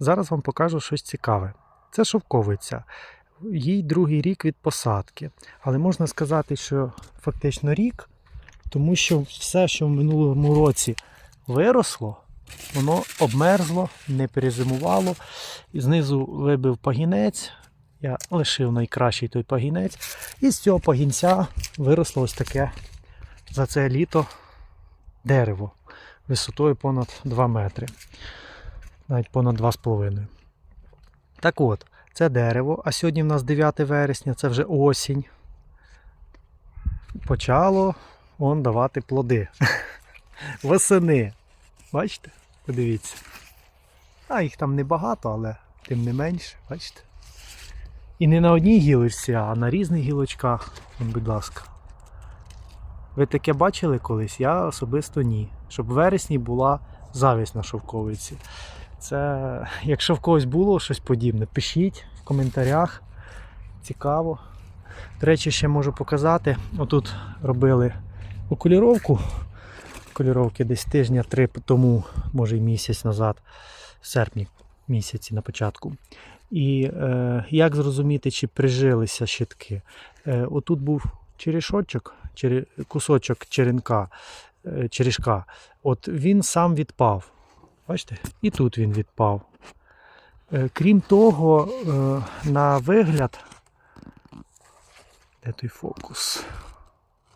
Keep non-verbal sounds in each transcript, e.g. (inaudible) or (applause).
Зараз вам покажу щось цікаве. Це шовковиця. Їй другий рік від посадки. Але можна сказати, що фактично рік, тому що все, що в минулому році виросло, воно обмерзло, не перезимувало. І знизу вибив пагінець. Я лишив найкращий той пагінець. І з цього пагінця виросло ось таке за це літо дерево висотою понад 2 метри. Навіть понад 2,5. Так от, це дерево, а сьогодні в нас 9 вересня, це вже осінь. Почало он давати плоди. (laughs) Восени. Бачите? Подивіться. А їх там небагато, але тим не менше, бачите? І не на одній гілочці, а на різних гілочках. Будь ласка. Ви таке бачили колись? Я особисто ні. Щоб в вересні була завість на шовковиці. Це, якщо в когось було щось подібне, пишіть в коментарях. Цікаво. До речі, ще можу показати. Отут робили окуліровку. Окуліровки десь тижня три тому, може і місяць назад, в серпні місяці на початку. І е, як зрозуміти, чи прижилися щитки? Е, отут був черешочок, чере, кусочок черенка, е, черешка. От він сам відпав. Бачите? І тут він відпав. Е, крім того, е, на вигляд. Де той фокус?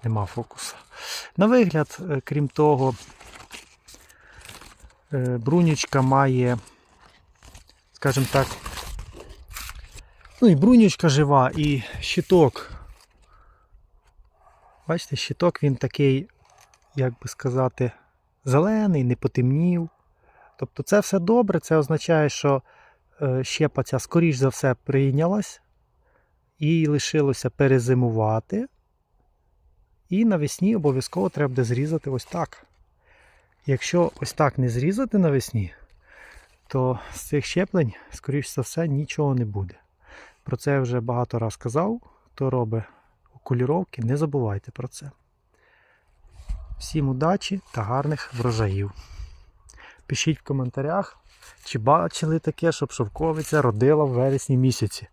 Нема фокуса. На вигляд, е, крім того, брунючка має, скажімо так, ну і брунючка жива, і щиток. Бачите, щиток він такий, як би сказати, зелений, не потемнів. Тобто це все добре, це означає, що е, щепа ця, скоріш за все, прийнялась, і лишилося перезимувати. І навесні обов'язково треба буде зрізати ось так. Якщо ось так не зрізати навесні, то з цих щеплень, скоріш за все, нічого не буде. Про це я вже багато раз казав. Хто робить окуліровки, не забувайте про це. Всім удачі та гарних врожаїв. Пишіть в коментарях, чи бачили таке, щоб шовковиця родила в вересні місяці.